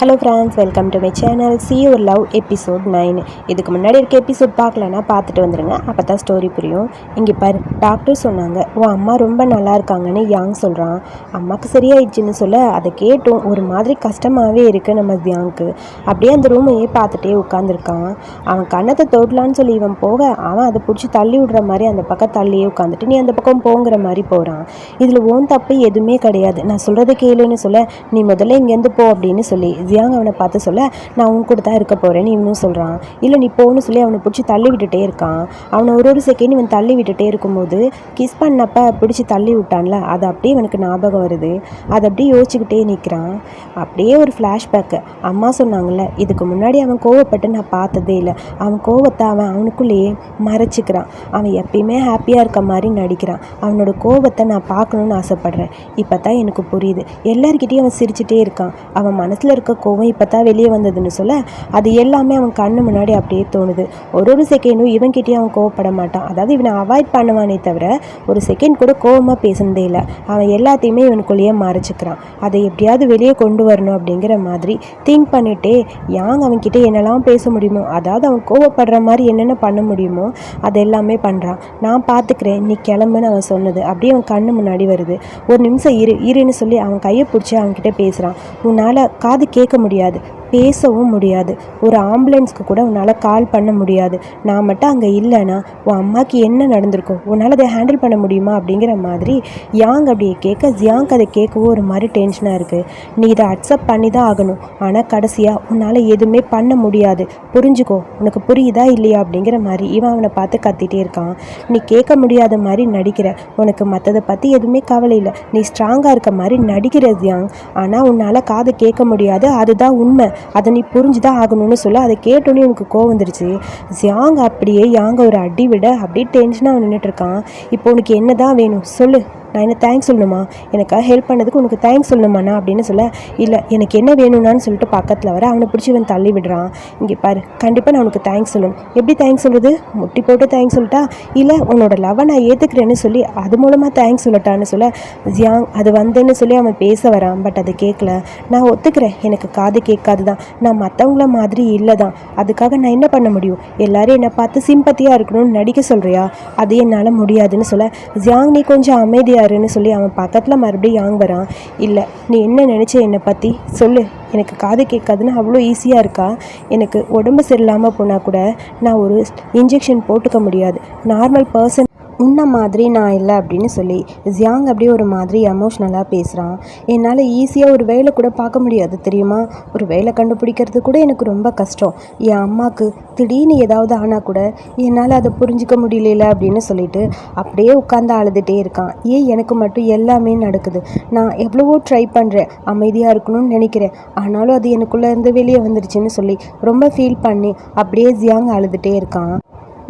Hello friends welcome to my channel C ஒரு love episode nine இதுக்கு முன்னாடி இருக்க எபிசோட் பார்க்கலன்னா பார்த்துட்டு வந்துடுங்க அப்போ தான் ஸ்டோரி புரியும். இங்கே பாரு டாக்டர் சொன்னாங்க உன் அம்மா ரொம்ப நல்லா இருக்காங்கன்னு யாங் சொல்கிறான் அம்மாவுக்கு சரியாயிடுச்சுன்னு சொல்ல அதை கேட்டும். ஒரு மாதிரி கஷ்டமாகவே இருக்குது நம்ம யாங்க்கு. அப்படியே அந்த ரூமையே பார்த்துட்டே உட்காந்துருக்கான் அவன் கண்ணத்தை தொடலான்னு சொல்லி இவன் போக அவன் அதை பிடிச்சி தள்ளி விடுற மாதிரி அந்த பக்கம் தள்ளியே உட்காந்துட்டு நீ அந்த பக்கம் போங்கிற மாதிரி போகிறான் இதில் ஓன் தப்பு எதுவுமே கிடையாது. நான் சொல்கிறத கேளுன்னு சொல்ல நீ முதல்ல இங்கேருந்து போ அப்படின்னு சொல்லி ஜியாங் அவனை பார்த்து சொல்ல நான் உன் கூட தான் இருக்க போகிறேன்னு இவனும் சொல்கிறான் இல்லை நீ போன்னு சொல்லி அவனை பிடிச்சி தள்ளி விட்டுட்டே இருக்கான். அவனை ஒரு ஒரு செகண்ட் இவன் தள்ளி விட்டுட்டே இருக்கும்போது கிஸ் பண்ணப்ப பிடிச்சி தள்ளி விட்டான்ல அது அப்படியே இவனுக்கு ஞாபகம் வருது. அதை அப்படியே யோசிச்சுக்கிட்டே நிற்கிறான் அப்படியே ஒரு ஃப்ளாஷ்பேக்கு அம்மா சொன்னாங்கள்ல இதுக்கு முன்னாடி அவன் கோவப்பட்டு நான் பார்த்ததே இல்லை. அவன் கோவத்தை அவன் அவனுக்குள்ளேயே மறைச்சிக்கிறான். அவன் எப்பயுமே ஹாப்பியாக இருக்க மாதிரி நடிக்கிறான். அவனோட கோவத்தை நான் பார்க்கணுன்னு ஆசைப்பட்றேன். இப்போ தான் எனக்கு புரியுது. எல்லாருக்கிட்டேயும் அவன் சிரிச்சிட்டே இருக்கான். அவன் மனசில் இருக்க கோவம் இப்போ தான் வெளியே வந்ததுன்னு சொல்ல அது எல்லாமே அவன் கண்ணு முன்னாடி அப்படியே தோணுது. ஒரு ஒரு செகண்டும் இவன்கிட்டயே அவன் கோவப்பட மாட்டான். அதாவது இவனை அவாய்ட் பண்ணுவானே தவிர ஒரு செகண்ட் கூட கோவமாக பேசுனதே இல்லை. அவன் எல்லாத்தையுமே இவனுக்குள்ளேயே மறைச்சிக்கிறான். அதை எப்படியாவது வெளியே கொண்டு வரணும் அப்படிங்கிற மாதிரி திங்க் பண்ணிட்டே யாங் அவன்கிட்ட என்னெல்லாம் பேச முடியுமோ அதாவது அவன் கோவப்படுற மாதிரி என்னென்ன பண்ண முடியுமோ அது எல்லாமே பண்ணுறான் நான் பார்த்துக்கிறேன் நீ கிளம்புன்னு அவன் சொன்னது. அப்படியே அவன் கண்ணு முன்னாடி வருது. ஒரு நிமிஷம் இரு இருன்னு சொல்லி அவன் கையை பிடிச்சி அவன்கிட்ட பேசுகிறான் உன்னால் காது கேட்க முடியாது. பேசவும் முடியாது. ஒரு ஆம்புலன்ஸ்க்கு கூட உன்னால் கால் பண்ண முடியாது. நான் மட்டும் அங்கே இல்லைன்னா உன் அம்மாவுக்கு என்ன நடந்திருக்கும்? உன்னால் அதை ஹேண்டில் பண்ண முடியுமா? அப்படிங்கிற மாதிரி யாங் அப்படியே கேட்க ஜியாங் அதை கேட்கவும் ஒரு மாதிரி டென்ஷனாக இருக்குது நீ இதை அக்செப்ட் பண்ணி தான் ஆகணும். ஆனால் கடைசியாக உன்னால் எதுவுமே பண்ண முடியாது. புரிஞ்சுக்கோ உனக்கு புரியுதா இல்லையா? அப்படிங்கிற மாதிரி இவன் அவனை பார்த்து கத்திட்டே இருக்கான். நீ கேட்க முடியாத மாதிரி நடிக்கிற. உனக்கு மற்றதை பற்றி எதுவுமே கவலை இல்லை. நீ ஸ்ட்ராங்காக இருக்க மாதிரி நடிக்கிற ஜியாங். ஆனால் உன்னால் காது கேட்க முடியாது. அதுதான் உண்மை. அதை நீ புரிஞ்சு தான் ஆகணும்னு சொல்ல. அதை கேட்டோன்னே உனக்கு கோவம் வந்துருச்சு. ஜியாங் அப்படியே யாங்க ஒரு அடி விட. அப்படியே டென்ஷனாக நின்றுட்டுருக்கான் இப்போ உனக்கு என்ன தான் வேணும்? சொல்லு. நான் என்ன தேங்க்ஸ் சொல்லணுமா? எனக்காக ஹெல்ப் பண்ணதுக்கு உனக்கு தேங்க்ஸ் சொல்லணுமாண்ணா அப்படின்னு சொல்ல இல்லை எனக்கு என்ன வேணும்னான்னு சொல்லிட்டு பக்கத்தில் வர அவனை பிடிச்சி இவன் தள்ளி விடுறான். இங்கே பாரு கண்டிப்பாக நான் உனக்கு தேங்க்ஸ் சொல்லணும். எப்படி தேங்க்ஸ் சொல்கிறது முட்டி போட்டு தேங்க்ஸ் சொல்லிட்டா? இல்லை உன்னோட லவ்வை நான் ஏற்றுக்கிறேன்னு சொல்லி அது மூலமாக தேங்க்ஸ் சொல்லட்டான்னு சொல்ல ஜியாங் அது வந்தேன்னு சொல்லி அவன் பேச வரான் பட் அது கேட்கல நான் ஒத்துக்கிறேன் எனக்கு காது கேட்காது தான் நான் மற்றவங்கள மாதிரி இல்லை தான் அதுக்காக நான் என்ன பண்ண முடியும்? எல்லாரும் என்னை பார்த்து சிம்பத்தியாக இருக்கணும்னு நடிக்க சொல்கிறியா அது என்னால் முடியாதுன்னு சொல்ல ஜியாங் நீ கொஞ்சம் அமைதியாக யாருன்னு சொல்லி அவன் பக்கத்தில் மறுபடியும் யாங் வரான். இல்லை நீ என்ன நினச்ச என்னை பற்றி சொல்லு. எனக்கு காது கேட்காதுன்னு அவ்வளோ ஈஸியாக இருக்கா? எனக்கு உடம்பு சரியில்லாமல் போனால் கூட நான் ஒரு இன்ஜெக்ஷன் போட்டுக்க முடியாது. நார்மல் பர்சன் உன்ன மாதிரி நான் இல்லை அப்படின்னு சொல்லி ஜியாங் அப்படியே ஒரு மாதிரி எமோஷ்னலாக பேசுகிறான் என்னால் ஈஸியாக ஒரு வேலை கூட பார்க்க முடியாது தெரியுமா? ஒரு வேலை கண்டுபிடிக்கிறது கூட எனக்கு ரொம்ப கஷ்டம். என் அம்மாவுக்கு திடீர்னு ஏதாவது ஆனால் கூட என்னால் அதை புரிஞ்சிக்க முடியல அப்படின்னு சொல்லிட்டு அப்படியே உட்காந்து அழுதுகிட்டே இருக்கான். ஏன் எனக்கு மட்டும் எல்லாமே நடக்குது? நான் எவ்வளவோ ட்ரை பண்ணுறேன் அமைதியாக இருக்கணும்னு நினைக்கிறேன். ஆனாலும் அது எனக்குள்ளே இருந்து வெளியே வந்துடுச்சுன்னு சொல்லி ரொம்ப ஃபீல் பண்ணி அப்படியே ஜியாங் அழுதுகிட்டே இருக்கான்.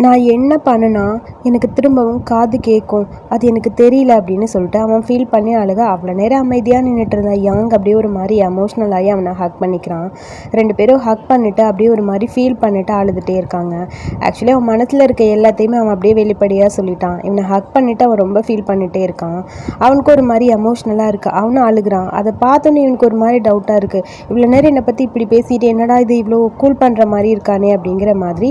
நான் என்ன பண்ணுனா எனக்கு திரும்பவும் காது கேட்கும் அது எனக்கு தெரியல அப்படின்னு சொல்லிட்டு அவன் ஃபீல் பண்ணி அழுக அவ்வளோ நேரம் அமைதியாக நின்றுட்டு இருந்தான் யாங் அப்படியே ஒரு மாதிரி எமோஷ்னல் ஆகி அவனை ஹக் பண்ணிக்கிறான். ரெண்டு பேரும் ஹக் பண்ணிவிட்டு அப்படியே ஒரு மாதிரி ஃபீல் பண்ணிவிட்டு அழுதுகிட்டே இருக்காங்க. ஆக்சுவலி அவன் மனசில் இருக்க எல்லாத்தையுமே அவன் அப்படியே வெளிப்படையாக சொல்லிட்டான். இவனை ஹக் பண்ணிவிட்டு அவன் ரொம்ப ஃபீல் பண்ணிகிட்டே இருக்கான். அவனுக்கு ஒரு மாதிரி எமோஷ்னலாக இருக்குது அவனும் அழுகிறான். அதை பார்த்தோன்னே இவனுக்கு ஒரு மாதிரி டவுட்டாக இருக்குது இவ்வளோ நேரம் என்னை பற்றி இப்படி பேசிட்டு என்னடா இது இவ்வளோ கூல் பண்ணுற மாதிரி இருக்கானே அப்படிங்கிற மாதிரி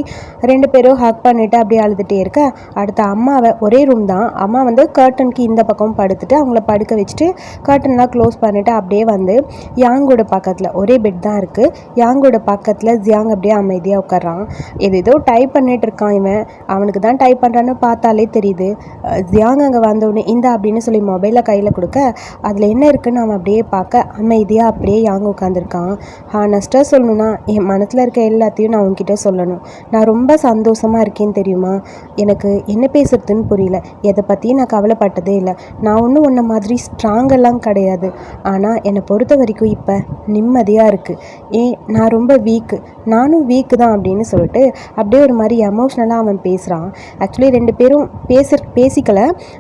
ரெண்டு பேரும் ஹக் பண்ணி பண்ணிட்டு அப்படியே அழுதுகிட்டே இருக்க. அடுத்த அம்மாவை ஒரே ரூம் தான். அம்மா வந்து கர்ட்டனுக்கு இந்த பக்கம் படுத்துட்டு அவங்கள படுக்க வச்சுட்டு கர்ட்டன்லாம் க்ளோஸ் பண்ணிவிட்டு அப்படியே வந்து யாங்கோட பக்கத்தில் ஒரே பெட் தான் இருக்குது யாங்கோட பக்கத்தில் ஜியாங் அப்படியே அமைதியாக உட்கார்றான். எது ஏதோ டைப் பண்ணிட்டு இருக்கான் இவன். அவனுக்கு தான் டைப் பண்ணுறான்னு பார்த்தாலே தெரியுது. ஜியாங் அங்கே வந்தோடனே இந்த அப்படின்னு சொல்லி மொபைலை கையில் கொடுக்க அதில் என்ன இருக்குன்னு அவன் அப்படியே பார்க்க. அமைதியாக அப்படியே யாங் உட்காந்துருக்கான் ஹானஸ்ட்டாக சொல்லணும்னா என் மனசில் இருக்க எல்லாத்தையும் நான் உங்ககிட்ட சொல்லணும். நான் ரொம்ப சந்தோஷமாக இருக்கேன். ஏன் தெரியுமா? எனக்கு என்ன பேசுறதுன்னு புரியல. எதை பற்றியும் நான் கவலைப்பட்டதே இல்லை. நான் ஒன்றும் உன்ன மாதிரி ஸ்ட்ராங்கெல்லாம் கிடையாது. ஆனால் என்னை பொறுத்த வரைக்கும் இப்போ நிம்மதியாக இருக்குது ஏன் நான் ரொம்ப வீக்கு நானும் வீக்கு தான் அப்படின்னு சொல்லிட்டு அப்படியே ஒரு மாதிரி எமோஷ்னலாக அவன் பேசுகிறான் ஆக்சுவலி ரெண்டு பேரும் பேச பேசிக்கல.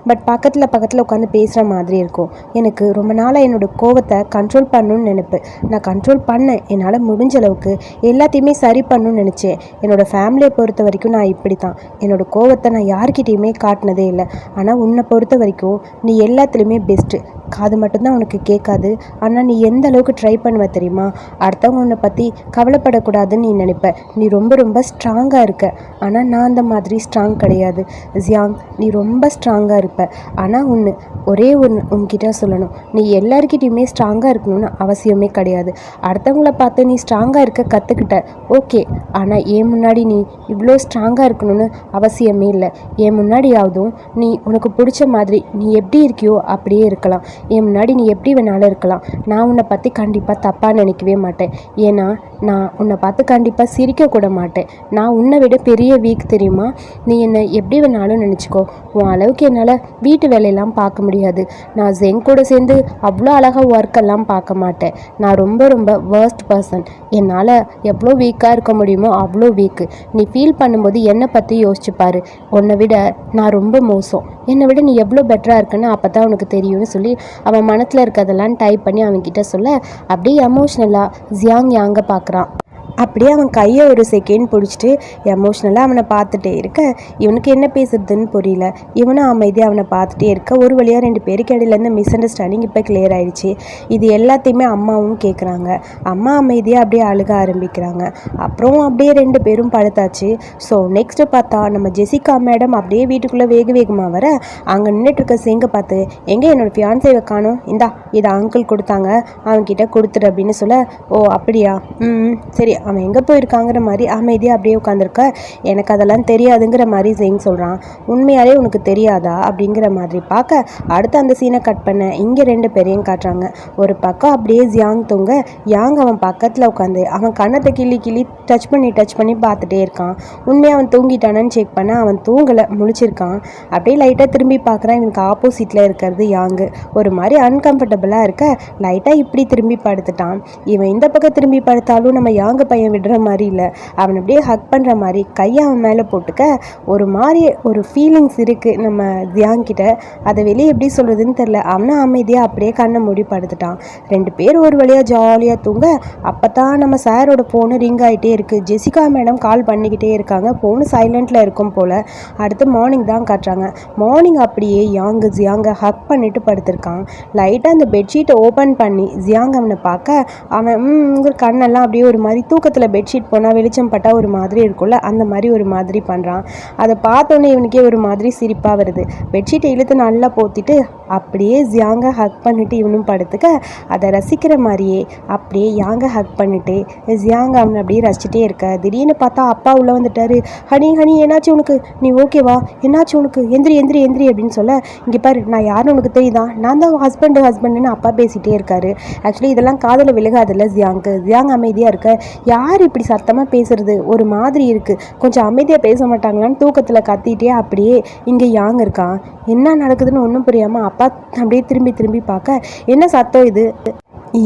பட் பக்கத்தில் பக்கத்தில் உட்காந்து பேசுகிற மாதிரி இருக்கும். எனக்கு ரொம்ப நாளாக என்னோடய கோவத்தை கண்ட்ரோல் பண்ணணும்னு நினைப்பேன் நான் கண்ட்ரோல் பண்ணேன். என்னால் முடிஞ்ச அளவுக்கு எல்லாத்தையுமே சரி பண்ணணும்னு நினச்சேன். என்னோடய ஃபேமிலியை பொறுத்த வரைக்கும் நான் இப்படி தான் என்னோடய கோவத்தை நான் யார்கிட்டேயுமே காட்டினதே இல்லை. ஆனால் உன்னை பொறுத்த வரைக்கும் நீ எல்லாத்துலேயுமே பெஸ்ட்டு காது மட்டும்தான் உனக்கு கேட்காது. ஆனால் நீ எந்த அளவுக்கு ட்ரை பண்ணுவ தெரியுமா? அடுத்தவங்க உன்னை பற்றி கவலைப்படக்கூடாதுன்னு நீ நினைப்ப. நீ ரொம்ப ரொம்ப ஸ்ட்ராங்காக இருக்க. ஆனால் நான் அந்த மாதிரி ஸ்ட்ராங் கிடையாது. ஜியாங் நீ ரொம்ப ஸ்ட்ராங்காக இருப்ப. ஆனால் ஒன்று ஒரே ஒன்று உன்கிட்ட சொல்லணும். நீ எல்லாருக்கிட்டையுமே ஸ்ட்ராங்காக இருக்கணும்னு அவசியமே கிடையாது. அடுத்தவங்கள பார்த்து நீ ஸ்ட்ராங்காக இருக்க கற்றுக்கிட்ட ஓகே. ஆனால் ஏன் முன்னாடி நீ இவ்வளோ ஸ்ட்ராங்காக இருக்கணும்னு அவசியமே இல்லை. ஏன் முன்னாடியாவதும் நீ உனக்கு பிடிச்ச மாதிரி நீ எப்படி இருக்கியோ அப்படியே இருக்கலாம். என் முன்னாடி நீ எப்படி வேணாலும் இருக்கலாம். நான் உன்னை பற்றி கண்டிப்பாக தப்பாக நினைக்கவே மாட்டேன். ஏன்னா நான் உன்னை பார்த்து கண்டிப்பாக சிரிக்க கூட மாட்டேன். நான் உன்னை விட பெரிய வீக் தெரியுமா? நீ என்னை எப்படி வேணாலும் நினச்சிக்கோ. உன் அளவுக்கு என்னால் வீட்டு வேலையெல்லாம் பார்க்க முடியாது. நான் ஜெங் கூட சேர்ந்து அவ்வளோ அழகாக ஒர்க்கெல்லாம் பார்க்க மாட்டேன். நான் ரொம்ப ரொம்ப வேர்ஸ்ட் பர்சன் என்னால் எவ்வளோ வீக்காக இருக்க முடியுமோ அவ்வளோ வீக்கு நீ ஃபீல் பண்ணும்போது என்னை பற்றி யோசிச்சுப்பார் உன்னை விட நான் ரொம்ப மோசம். என்னை விட நீ எவ்வளோ பெட்டராக இருக்குன்னு அப்போ தான் உனக்கு தெரியும்னு சொல்லி அவன் மனத்தில் இருக்கிறதெல்லாம் டைப் பண்ணி அவன்கிட்ட சொல்ல அப்படியே எமோஷ்னலாக ஜியாங் யாங்க பார்க்குறான் அப்படியே அவன் கையை ஒரு செகண்ட் பிடிச்சிட்டு எமோஷ்னலாக அவனை பார்த்துட்டே இருக்க. இவனுக்கு என்ன பேசுறதுன்னு புரியல. இவனும் அமைதியாக அவனை பார்த்துட்டே இருக்க. ஒரு வழியாக ரெண்டு பேருக்கு இடையிலேருந்து மிஸ் அண்டர்ஸ்டாண்டிங் இப்போ கிளியர் ஆயிடுச்சு. இது எல்லாத்தையுமே அம்மாவும் கேட்குறாங்க அம்மா அமைதியாக அப்படியே அழுக ஆரம்பிக்கிறாங்க. அப்புறம் அப்படியே ரெண்டு பேரும் படுத்தாச்சு. ஸோ நெக்ஸ்ட்டு பார்த்தா நம்ம ஜெசிகா மேடம் அப்படியே வீட்டுக்குள்ளே வேக வேகமாக வர அங்கே நின்றுட்டு இருக்க செங்க பார்த்து எங்கே என்னோடய ஃபியான்சைவை காணும்? இந்தா இதை அங்கிள் கொடுத்தாங்க. அவன்கிட்ட கொடுத்துரு அப்படின்னு சொல்ல ஓ அப்படியா? ம் சரி அவன் எங்கே போயிருக்காங்கிற மாதிரி அமைதியாக அப்படியே உட்காந்துருக்க எனக்கு அதெல்லாம் தெரியாதுங்கிற மாதிரி ஜெயின் சொல்கிறான் உண்மையாலே உனக்கு தெரியாதா? அப்படிங்கிற மாதிரி பார்க்க அடுத்து அந்த சீனை கட் பண்ண இங்கே ரெண்டு பேரையும் காட்டுறாங்க. ஒரு பக்கம் அப்படியே ஜியாங் தூங்க யாங் அவன் பக்கத்தில் உட்காந்து அவன் கண்ணத்தை கிள்ளி கிள்ளி டச் பண்ணி டச் பண்ணி பார்த்துட்டே இருக்கான். உண்மையாக அவன் தூங்கிட்டானான்னு செக் பண்ண அவன் தூங்கலை முழிச்சிருக்கான். அப்படியே லைட்டாக திரும்பி பார்க்குறான் இவனுக்கு ஆப்போசிட்டில் இருக்கிறது யாங்கு. ஒரு மாதிரி அன்கம்ஃபர்டபுளாக இருக்க லைட்டாக இப்படி திரும்பி படுத்துட்டான். இவன் இந்த பக்கம் திரும்பி படுத்தாலும் நம்ம யாங்கு பையன் விடுற மாதிரி இல்லை. அவன் அப்படியே ஹக் பண்ணுற மாதிரி கையை அவன் மேலே போட்டுக்க. ஒரு மாதிரி ஒரு ஃபீலிங்ஸ் இருக்குது நம்ம தியாங்கிட்ட அதை வெளியே எப்படி சொல்கிறதுன்னு தெரில அவனும் அமைதியாக அப்படியே கண்ணை மூடி படுத்துட்டான். ரெண்டு பேர் ஒரு வழியாக ஜாலியாக தூங்க. அப்போ தான் நம்ம சாரோட ஃபோனு ரிங் ஆகிட்டே இருக்குது ஜெசிகா மேடம் கால் பண்ணிக்கிட்டே இருக்காங்க. ஃபோனு சைலண்ட்டில் இருக்கும் போல். அடுத்து மார்னிங் தான் காட்டுறாங்க. மார்னிங் அப்படியே யாங்கு ஜியாங்க ஹக் பண்ணிட்டு படுத்திருக்கான். லைட்டாக அந்த பெட்ஷீட்டை ஓப்பன் பண்ணி ஜியாங் அவனை பார்க்க. அவன் ம் கண்ணெல்லாம் அப்படியே ஒரு மாதிரி பக்கத்தில் பெட்ஷீட் போனால் வெளிச்சம் பட்டால் ஒரு மாதிரி இருக்கும்ல அந்த மாதிரி ஒரு மாதிரி பண்ணுறான் அதை பார்த்தோன்னே இவனுக்கே ஒரு மாதிரி சிரிப்பாக வருது. பெட்ஷீட்டை இழுத்து நல்லா போத்திட்டு அப்படியே ஜியாங்க ஹக் பண்ணிட்டு இவனும் படுத்துக்க அதை ரசிக்கிற மாதிரியே அப்படியே யாங்க ஹக் பண்ணிட்டு ஜியாங்க அவனை அப்படியே ரசிச்சிட்டே இருக்க. திடீர்னு பார்த்தா அப்பா உள்ளே வந்துட்டாரு. ஹனி ஹனி என்னாச்சு உனக்கு? நீ ஓகேவா என்னாச்சு உனக்கு? எந்திரி எந்திரி எந்திரி அப்படின்னு சொல்ல இங்கே பாரு நான் யாருன்னு உனக்கு தெரியுதா? நான் தான் ஹஸ்பண்டு ஹஸ்பண்டுன்னு அப்பா பேசிகிட்டே இருக்காரு. ஆக்சுவலி இதெல்லாம் காதில் விழுகாதில்ல ஜியாங்கு ஜியாங் அமைதியாக இருக்க. யார் இப்படி சத்தமாக பேசுறது? ஒரு மாதிரி இருக்குது கொஞ்சம் அமைதியாக பேச மாட்டாங்களான்னு தூக்கத்தில் கத்திட்டே அப்படியே இங்கே யாங் இருக்கான் என்ன நடக்குதுன்னு ஒன்றும் புரியாமல் அப்பா அப்படியே திரும்பி திரும்பி பார்க்க என்ன சத்தம் இது?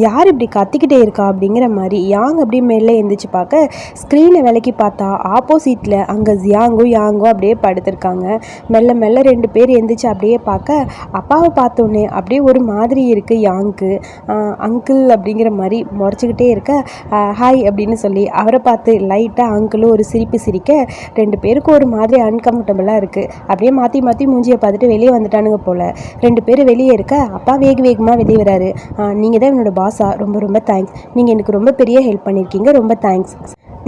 யார் இப்படி கத்திக்கிட்டே இருக்கா? அப்படிங்கிற மாதிரி யாங் அப்படியே மேலே எழுந்திரிச்சு பார்க்க ஸ்க்ரீனை விலைக்கு பார்த்தா ஆப்போசிட்டில் அங்கே ஜியாங்கும் யாங்கும் அப்படியே படுத்திருக்காங்க. மெல்ல மெல்ல ரெண்டு பேர் எழுந்திரிச்சு அப்படியே பார்க்க அப்பாவை பார்த்தோன்னே அப்படியே ஒரு மாதிரி இருக்குது யாங்க்கு. அங்கிள் அப்படிங்கிற மாதிரி முறைச்சிக்கிட்டே இருக்க ஹாய் அப்படின்னு சொல்லி அவரை பார்த்து லைட்டாக அங்கிளும் ஒரு சிரிப்பு சிரிக்க ரெண்டு பேருக்கும் ஒரு மாதிரி அன்கம்ஃபர்டபுளாக இருக்குது அப்படியே மாற்றி மாற்றி மூஞ்சியை பார்த்துட்டு வெளியே வந்துட்டானுங்க போல். ரெண்டு பேர் வெளியே இருக்க அப்பா வேக வேகமாக வெளியே வராரு. நீங்கள் தான் என்னோட பாஸா ரொம்ப ரொம்ப தேங்க்ஸ் நீங்கள் எனக்கு ரொம்ப பெரிய ஹெல்ப் பண்ணியிருக்கீங்க ரொம்ப தேங்க்ஸ்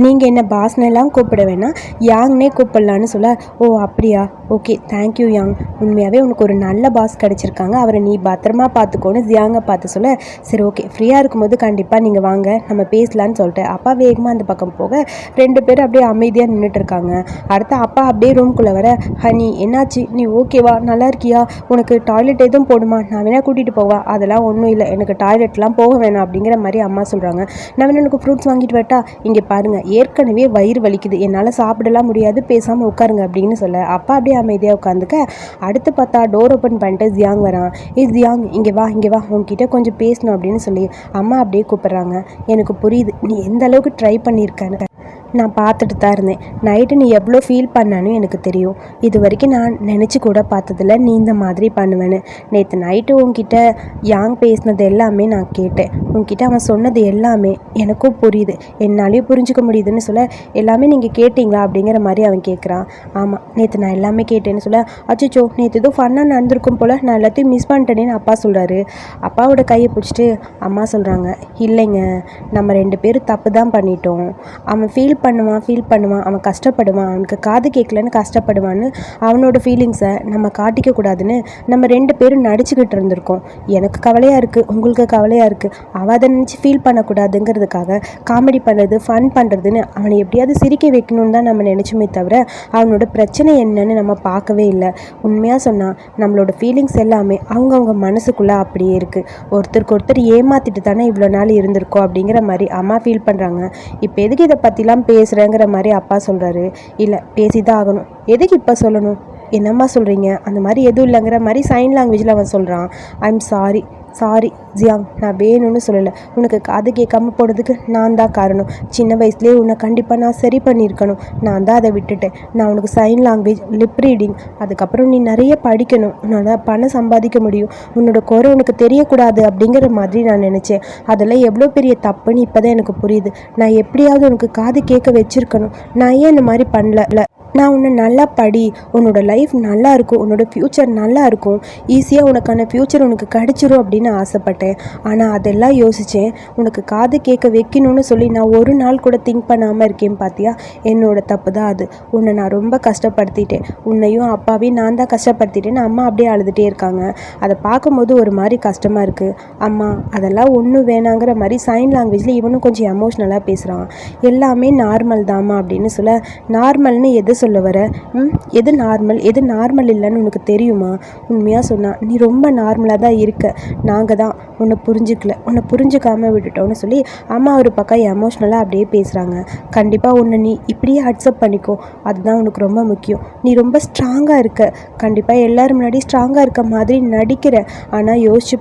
நீங்கள் என்ன பாஸ்னெல்லாம் கூப்பிட வேணாம். யாங்னே கூப்பிடலான்னு சொல்ல ஓ அப்படியா? ஓகே தேங்க்யூ யாங். உண்மையாகவே உனக்கு ஒரு நல்ல பாஸ் கிடச்சிருக்காங்க. அவரை நீ பத்திரமா பார்த்துக்கோன்னு ஜியாங்க பார்த்து சொல்ல சரி ஓகே ஃப்ரீயாக இருக்கும்போது கண்டிப்பாக நீங்கள் வாங்க நம்ம பேசலான்னு சொல்லிட்டு அப்பா வேகமாக அந்த பக்கம் போக ரெண்டு பேரும் அப்படியே அமைதியாக நின்றுட்டு இருக்காங்க. அடுத்து அப்பா அப்படியே ரூம்குள்ளே வர ஹனி என்னாச்சு? நீ ஓகேவா நல்லா இருக்கியா? உனக்கு டாய்லெட் எதுவும் போடுமா? நான் வேணா கூட்டிகிட்டு போவா. அதெல்லாம் ஒன்றும் இல்லை. எனக்கு டாய்லெட்லாம் போக வேணாம். அப்படிங்கிற மாதிரி அம்மா சொல்கிறாங்க நான் வேணா எனக்கு ஃப்ரூட்ஸ் வாங்கிட்டு வரட்டா? இங்கே பாருங்கள் ஏற்கனவே வயிறு வலிக்குது. என்னால் சாப்பிடலாம் முடியாது பேசாமல் உட்காருங்க அப்படின்னு சொல்ல. அப்பா அப்படியே அமைதியாக உட்காந்துக்க அடுத்து பார்த்தா டோர் ஓப்பன் பண்ணிட்டு ஜியாங் வரான். ஏ ஜியாங் இங்கே வா இங்கே வா உங்ககிட்ட கொஞ்சம் பேசணும் அப்படின்னு சொல்லி அம்மா அப்படியே கூப்பிட்றாங்க. எனக்கு புரியுது. நீ எந்த அளவுக்கு ட்ரை பண்ணியிருக்கேன்னு நான் பார்த்துட்டு தான் இருந்தேன். நைட்டு நீ எவ்வளோ ஃபீல் பண்ணான்னு எனக்கு தெரியும். இது வரைக்கும் நான் நினச்சி கூட பார்த்ததில்ல. நீ இந்த மாதிரி பண்ணுவேன்னு. நேற்று நைட்டு உன்கிட்ட யாங் பேசினது எல்லாமே நான் கேட்டேன். உன்கிட்ட அவன் சொன்னது எல்லாமே எனக்கும் புரியுது. என்னாலையும் புரிஞ்சுக்க முடியுதுன்னு சொல்ல எல்லாமே நீங்கள் கேட்டிங்களா அப்படிங்கிற மாதிரி அவன் கேட்குறான் ஆமாம் நேற்று நான் எல்லாமே கேட்டேன்னு சொல்ல அச்சோ நேற்று ஏதோ ஃபன்னாக நடந்திருக்கும் போல் நான் எல்லாத்தையும் மிஸ் பண்ணிட்டேனேன்னு அப்பா சொல்கிறாரு அப்பாவோட கையை பிடிச்சிட்டு அம்மா சொல்கிறாங்க இல்லைங்க நம்ம ரெண்டு பேரும் தப்பு தான் பண்ணிட்டோம். அவன் ஃபீல் பண்ணுவான் ஃபீல் பண்ணுவான் அவன் கஷ்டப்படுவான் அவனுக்கு காது கேட்கலன்னு கஷ்டப்படுவான்னு அவனோட ஃபீலிங்ஸை நம்ம காட்டிக்க கூடாதுன்னு நம்ம ரெண்டு பேரும் நடிச்சுக்கிட்டு இருந்திருக்கோம். எனக்கு கவலையாக இருக்குது உங்களுக்கு கவலையாக இருக்குது அவள் அதை நினச்சி ஃபீல் பண்ணக்கூடாதுங்கிறதுக்காக காமெடி பண்ணுறது ஃபன் பண்ணுறதுன்னு அவனை எப்படியாவது சிரிக்க வைக்கணும்னு தான் நம்ம நினச்சோமே தவிர அவனோட பிரச்சனை என்னன்னு நம்ம பார்க்கவே இல்லை. உண்மையாக சொன்னால் நம்மளோட ஃபீலிங்ஸ் எல்லாமே அவங்கவுங்க மனசுக்குள்ளே அப்படியே இருக்குது ஒருத்தருக்கு ஒருத்தர் ஏமாத்திட்டு தானே இவ்வளோ நாள் இருந்திருக்கோம் அப்படிங்கிற மாதிரி அம்மா ஃபீல் பண்ணுறாங்க இப்போ எதுக்கு இதை பற்றிலாம் பே பேசுகிறேங்கிற மாதிரி அப்பா சொல்கிறாரு இல்லை பேசி தான் ஆகணும். எதுக்கு இப்போ சொல்லணும்? என்னம்மா சொல்கிறீங்க அந்த மாதிரி எதுவும் இல்லைங்கிற மாதிரி சைன் லாங்குவேஜில் அவன் சொல்கிறான் ஐம் சாரி சாரி ஜியாங் நான் வேணும்னு சொல்லலை. உனக்கு காது கேட்காம போனதுக்கு நான் தான் காரணம். சின்ன வயசுலேயே உன்னை கண்டிப்பாக நான் சரி பண்ணியிருக்கணும். நான் தான் அதை விட்டுட்டேன். நான் உனக்கு சைன் லாங்குவேஜ் லிப் ரீடிங் அதுக்கப்புறம் நீ நிறைய படிக்கணும். உன்னால் பணம் சம்பாதிக்க முடியும். உன்னோட குறை உனக்கு தெரியக்கூடாது அப்படிங்கிற மாதிரி நான் நினச்சேன். அதெல்லாம் எவ்வளோ பெரிய தப்புன்னு இப்போ தான் எனக்கு புரியுது. நான் எப்படியாவது உனக்கு காது கேட்க வச்சுருக்கணும். நான் ஏன் இந்த மாதிரி பண்ணல? நான் உன்னை நல்லா படி. உன்னோட லைஃப் நல்லா இருக்கும். உன்னோட ஃப்யூச்சர் நல்லா இருக்கும். ஈஸியாக உனக்கான ஃப்யூச்சர் உனக்கு கிடச்சிரும் அப்படின்னு ஆசைப்பட்டேன். ஆனால் அதெல்லாம் யோசித்தேன் உனக்கு காது கேட்க வைக்கணும்னு சொல்லி நான் ஒரு நாள் கூட திங்க் பண்ணாமல் இருக்கேன் பார்த்தியா என்னோட தப்பு தான் அது. உன்னை நான் ரொம்ப கஷ்டப்படுத்திட்டேன். உன்னையும் அப்பாவையும் நான் தான் கஷ்டப்படுத்திட்டேன்னு அம்மா அப்படியே அழுதுகிட்டே இருக்காங்க. அதை பார்க்கும்போது ஒரு மாதிரி கஷ்டமாக இருக்குது அம்மா அதெல்லாம் ஒன்றும் வேணாங்கிற மாதிரி சைன் லாங்குவேஜில் இவனும் கொஞ்சம் எமோஷ்னலாக பேசுகிறான் எல்லாமே நார்மல் தாம்மா அப்படின்னு சொல்ல நார்மல்னு எது சொல்ல வர? ம் எது நார்மல் எது நார்மல் இல்லைன்னு உனக்கு தெரியுமா? உண்மையாக சொன்னா நீ ரொம்ப நார்மலாக தான் இருக்க. நாங்கள் தான் உன்னை புரிஞ்சுக்கல. உன்னை புரிஞ்சுக்காமல் விட்டுட்டோம்னு சொல்லி அம்மா ஒரு பக்கம் எமோஷ்னலாக அப்படியே பேசுகிறாங்க கண்டிப்பாக உன்னை நீ இப்படியே அக்செப்ட் பண்ணிக்கோ. அதுதான் உனக்கு ரொம்ப முக்கியம். நீ ரொம்ப ஸ்ட்ராங்காக இருக்க. கண்டிப்பாக எல்லோரும் முன்னாடி ஸ்ட்ராங்காக இருக்க மாதிரி நடிக்கிற. ஆனால் யோசிச்சு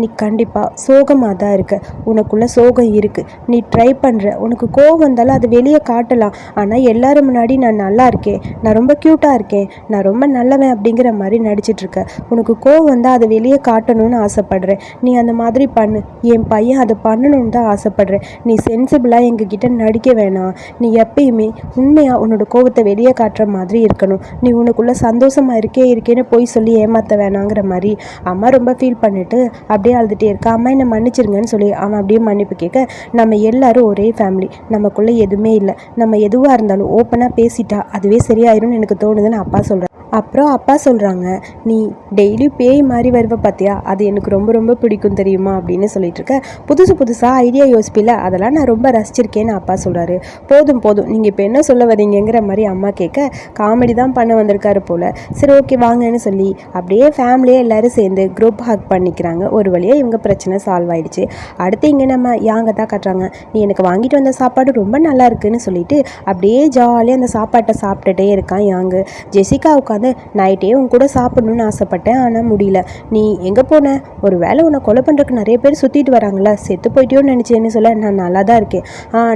நீ கண்டிப்பாக சோகமாக தான் இருக்க. உனக்குள்ள சோகம் இருக்குது நீ ட்ரை பண்ணுற உனக்கு கோவம் வந்தாலும் அது வெளியே காட்டலாம். ஆனால் எல்லோரும் முன்னாடி நான் நல்லா இருக்கேன். நான் ரொம்ப க்யூட்டாக இருக்கேன். நான் ரொம்ப நல்லவன் அப்படிங்கிற மாதிரி நடிச்சிட்ருக்க உனக்கு கோவம் வந்தால் அதை வெளியே காட்டணும்னு ஆசைப்பட்றேன். நீ அந்த மாதிரி பண்ணு. என் பையன் அதை பண்ணணும்னு தான் ஆசைப்பட்றேன். நீ சென்சிபிளாக எங்ககிட்ட நடிக்க வேணாம். நீ எப்பயுமே உண்மையாக உன்னோட கோவத்தை வெளியே காட்டுற மாதிரி இருக்கணும். நீ உனக்குள்ளே சந்தோஷமாக இருக்கே இருக்கேன்னு போய் சொல்லி ஏமாற்ற வேணாங்கிற மாதிரி அம்மா ரொம்ப ஃபீல் பண்ணிட்டு அப்படியே அழுதுகிட்டே இருக்கா. அம்மா என்னை மன்னிச்சிருங்கன்னு சொல்லி அவன் அப்படியே மன்னிப்பு கேட்க நம்ம எல்லாரும் ஒரே ஃபேமிலி நமக்குள்ளே எதுவுமே இல்லை. நம்ம எதுவாக இருந்தாலும் ஓப்பனாக பேசிட்டா அதுவே சரியாயிரும்னு எனக்கு தோணுதுன்னு அப்பா சொல்கிறார் அப்புறம் அப்பா சொல்கிறாங்க நீ டெய்லி பேய் மாதிரி வருவ பார்த்தியா அது எனக்கு ரொம்ப ரொம்ப பிடிக்கும் தெரியுமா? அப்படின்னு சொல்லிட்டு இருக்க. புதுசு புதுசாக ஐடியா யோசிப்பில்ல. அதெல்லாம் நான் ரொம்ப ரசிச்சிருக்கேன்னு அப்பா சொல்கிறாரு போதும் போதும். நீங்கள் இப்போ என்ன சொல்ல வரீங்கங்கிற மாதிரி அம்மா கேட்க காமெடி தான் பண்ண வந்திருக்காரு போல். சரி ஓகே வாங்கன்னு சொல்லி அப்படியே ஃபேமிலியே எல்லோரும் சேர்ந்து குரூப் ஹக் பண்ணிக்கிறாங்க. ஒரு வழியாக இவங்க பிரச்சனை சால்வ் ஆயிடுச்சு. அடுத்து இங்கே நம்ம யாங்க தான் கட்டுறாங்க நீ எனக்கு வாங்கிட்டு வந்த சாப்பாடு ரொம்ப நல்லா இருக்குன்னு சொல்லிட்டு அப்படியே ஜாலியாக அந்த சாப்பாட்டை சாப்பிட்டுட்டே இருக்கான் யாங்கு. ஜெசிகா உட்காந்து நைட்டே உன் கூட சாப்பிடணும்னு ஆசைப்பட்டேன் ஆனால் முடியல. நீ எங்கே போன? ஒரு வேளை உன்னை கொலை பண்ணுறதுக்கு நிறைய பேர் சுற்றிட்டு வராங்களா செத்து போயிட்டியோன்னு நினச்சேன்னு சொல்ல நான் நல்லா தான் இருக்கேன்.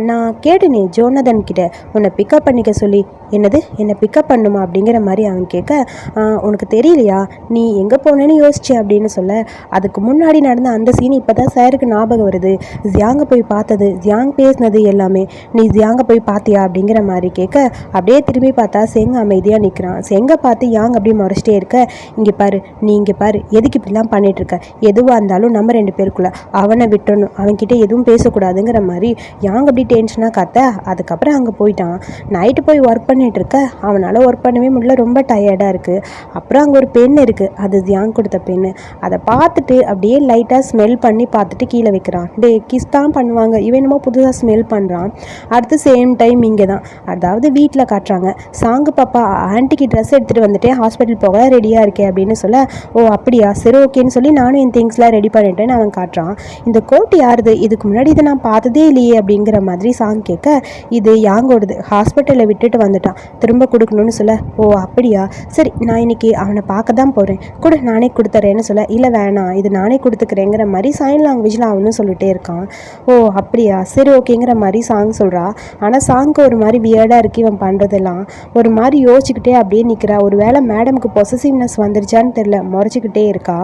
நான் கேட்டேனே ஜோனதன் கிட்ட உன்னை பிக்கப் பண்ணிக்க சொல்லி. என்னது? என்னை பிக்கப் பண்ணுமா? அப்படிங்கிற மாதிரி அவன் கேட்க உனக்கு தெரியலையா? நீ எங்கே போனேன்னு யோசிச்சேன் அப்படின்னு சொல்ல அதுக்கு முன்னாடி நடந்த அந்த சீன் இப்போ தான் சாருக்கு ஞாபகம் வருது. ஜியாங்க போய் பார்த்தது ஜியாங் பேசினது எல்லாமே. நீ ஜியாங்க போய் பார்த்தியா? அப்படிங்கிற மாதிரி கேட்க அப்படியே திரும்பி பார்த்தா செங்க அமைதியாக நிற்கிறான் செங்க பார்த்து யாங் அப்படியே முறைச்சிட்டே இருக்க. இங்கே பாரு நீ இங்கே பாரு எதுக்கு இப்படிலாம் பண்ணிகிட்ருக்க இருக்க? எதுவாக இருந்தாலும் நம்ம ரெண்டு பேருக்குள்ளே. அவனை விட்டுறணும் அவன்கிட்ட எதுவும் பேசக்கூடாதுங்கிற மாதிரி யாங் அப்படி டென்ஷனாக கத்த அதுக்கப்புறம் அங்கே போயிட்டான். நைட்டு போய் ஒர்க் பண்ணிகிட்ருக்க இருக்க அவனால் ஒர்க் பண்ணவே முடியல ரொம்ப டயர்டாக இருக்குது அப்புறம் அங்கே ஒரு பெண் இருக்குது அது யாங் கொடுத்த பெண்ணு. அதை பார்த்துட்டு அப்படியே லைட்டாக ஸ்மெல் பண்ணி பார்த்துட்டு கீழே வைக்கிறான். டே கிஸ் தான் பண்ணுவாங்க இவன் என்னமோ புதுசாக ஸ்மெல் பண்ணுறான் அடுத்து சேம் டைம் இங்கே தான் அதாவது வீட்டில் காட்டுறாங்க. சாங்கு பாப்பா ஆன்ட்டிக்கு ட்ரெஸ் எடுத்துகிட்டு எடுத்துகிட்டு வந்துட்டு ஹாஸ்பிட்டல் போக ரெடியாக இருக்கேன் அப்படின்னு சொல்ல ஓ அப்படியா? சரி ஓகேன்னு சொல்லி நானும் என் திங்ஸ்லாம் ரெடி பண்ணிட்டேன்னு அவன் காட்டுறான். இந்த கோட் யாருது? இதுக்கு முன்னாடி இதை நான் பார்த்ததே இல்லையே அப்படிங்கிற மாதிரி சாங் கேட்க இது யாங்கோடது? ஹாஸ்பிட்டலில் விட்டுட்டு வந்துட்டான். திரும்ப கொடுக்கணும்னு சொல்ல ஓ அப்படியா? சரி நான் இன்னைக்கு அவனை பார்க்க தான் போகிறேன் கூட நானே கொடுத்துறேன்னு சொல்ல இல்லை வேணாம். இது நானே கொடுத்துக்கிறேங்கிற மாதிரி சைன் லாங்குவேஜில் அவனும் சொல்லிட்டே இருக்கான். ஓ அப்படியா? சரி ஓகேங்கிற மாதிரி சாங் சொல்கிறா ஆனால் சாங்க்கு ஒரு மாதிரி வியர்டாக இருக்கு இவன் பண்ணுறதெல்லாம் ஒரு மாதிரி யோசிச்சுக்கிட்டே அப்படியே நிற்கிறா ஒரு வேளை மேடமுக்கு பொசசிவ்னஸ் வந்துருச்சான்னு தெரில முறைச்சிக்கிட்டே இருக்கா.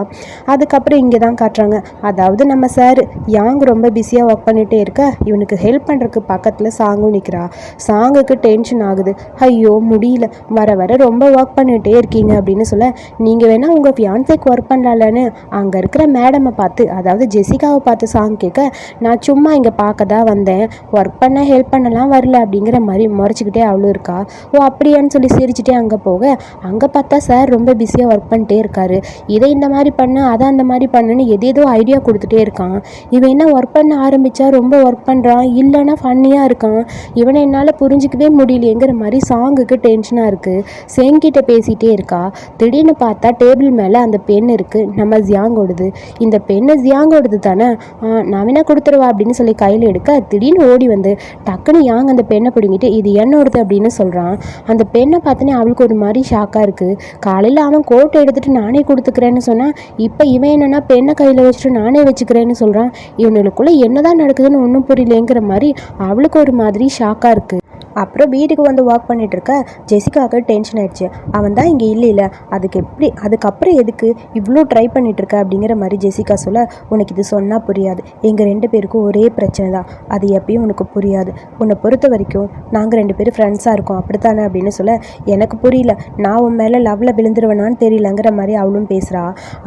அதுக்கப்புறம் இங்கே தான் காட்டுறாங்க. அதாவது நம்ம சார் யாங் ரொம்ப பிஸியாக ஒர்க் பண்ணிகிட்டே இருக்க. இவனுக்கு ஹெல்ப் பண்ணுறதுக்கு பக்கத்தில் சாங்கும் நிற்கிறா சாங்குக்கு டென்ஷன் ஆகுது. ஐயோ முடியல. வர வர ரொம்ப ஒர்க் பண்ணிகிட்டே இருக்கீங்க அப்படின்னு சொல்ல நீங்கள் வேணால் உங்கள் ஃபியான்சைக்கு ஒர்க் பண்ணலான்னு அங்கே இருக்கிற மேடமை பார்த்து அதாவது ஜெசிகாவை பார்த்து சாங் கேட்க நான் சும்மா இங்கே பார்க்க தான் வந்தேன். ஒர்க் பண்ண ஹெல்ப் பண்ணலாம் வரல அப்படிங்கிற மாதிரி முறைச்சிக்கிட்டே அவ்வளோ இருக்கா. ஓ அப்படியான்னு சொல்லி சிரிச்சுட்டே அங்கே போக அங்கே பார்த்தா சார் ரொம்ப பிஸியாக ஒர்க் பண்ணிட்டே இருக்காரு. இதை இந்த மாதிரி பண்ணு அதை அந்த மாதிரி பண்ணுன்னு எதேதோ ஐடியா கொடுத்துட்டே இருக்கான். இவன் என்ன ஒர்க் பண்ண ஆரம்பித்தா ரொம்ப ஒர்க் பண்ணுறான் இல்லைன்னா ஃபன்னியாக இருக்கான். இவனை என்னால் புரிஞ்சிக்கவே முடியலையேங்கிற மாதிரி சாங்குக்கு டென்ஷனாக இருக்குது செங்கிட்ட பேசிகிட்டே இருக்கா. திடீர்னு பார்த்தா டேபிள் மேலே அந்த பென் இருக்குது நம்ம ஜியாங்கோடுது இந்த பெண்ணு ஜியாங்கோடுது தானே? ஆ, நான் வேணா கொடுத்துருவா அப்படின்னு சொல்லி கையில் எடுக்க திடீர்னு ஓடி வந்து டக்குன்னு யாங் அந்த பெண்ணை பிடுங்கிட்டு இது என்னோடது அப்படின்னு சொல்கிறான் அந்த பெண்ணை பார்த்தோன்னே அவளுக்கு ஒரு மாதிரி ஷாக்காக இருக்குது காலையில் அவன் கோட்டை எடுத்துட்டு நானே கொடுத்துக்கிறேன்னு சொன்னால் இப்போ இவன் என்னன்னா பெண்ணை கையில் வச்சுட்டு நானே வச்சுக்கிறேன்னு சொல்கிறான் இவனுக்குள்ளே என்னதான் நடக்குதுன்னு ஒன்றும் புரியலேங்கிற மாதிரி அவளுக்கு ஒரு மாதிரி ஷாக்காக இருக்குது அப்புறம் வீட்டுக்கு வந்து வாக் பண்ணிட்டு இருக்க ஜெசிகாவுக்கு டென்ஷன் ஆயிடுச்சு. அவன் தான் இங்கே இல்லை இல்லை அதுக்கு எப்படி அதுக்கப்புறம் எதுக்கு இவ்வளோ ட்ரை பண்ணிட்டு இருக்க அப்படிங்கிற மாதிரி ஜெசிகா சொல்ல உனக்கு இது சொன்னால் புரியாது. எங்கள் ரெண்டு பேருக்கும் ஒரே பிரச்சனை தான். அது எப்பயும் உனக்கு புரியாது. உன்னை பொறுத்த வரைக்கும் நாங்கள் ரெண்டு பேரும் ஃப்ரெண்ட்ஸாக இருக்கோம். அப்படித்தானே? அப்படின்னு சொல்ல எனக்கு புரியல. நான் உன் மேலே லவ்வில் விழுந்துருவேனான்னு தெரியலங்கிற மாதிரி அவளும் பேசுகிறா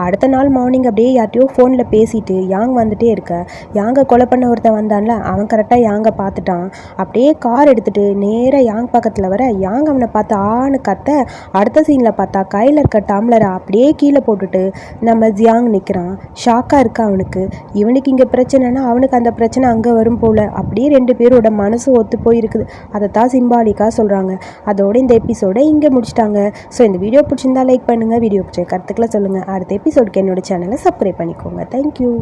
அடுத்த நாள் மார்னிங் அப்படியே யார்ட்டையோ ஃபோனில் பேசிட்டு யாங் வந்துட்டே இருக்க. யாங்க கொலை பண்ண ஒருத்தன் வந்தான்ல அவன் கரெக்டாக யாங்க பார்த்துட்டான். அப்படியே கார் எடுத்துகிட்டு நேராக யாங் பக்கத்தில் வர யாங் அவனை பார்த்து ஆன்னு கத்த அடுத்த சீனில் பார்த்தா கையில் இருக்க டம்ளரை அப்படியே கீழே போட்டுட்டு நம்ம ஜியாங் நிற்கிறான் ஷாக்காக இருக்கா அவனுக்கு? இவனுக்கு இங்கே பிரச்சனைனா அவனுக்கு அந்த பிரச்சனை அங்கே வரும் போல். அப்படியே ரெண்டு பேரோட மனசு ஒத்து போயிருக்குது. அதை தான் சிம்பாலிக்காக சொல்கிறாங்க அதோட இந்த எபிசோடை இங்கே முடிச்சிட்டாங்க. ஸோ இந்த வீடியோ பிடிச்சிருந்தா லைக் பண்ணுங்கள் வீடியோ பிடிச்ச கருத்துக்களை சொல்லுங்கள் அடுத்த எபிசோடுக்கு என்னோட சேனலை சப்ஸ்கிரைப் பண்ணிக்கோங்க. தேங்க்யூ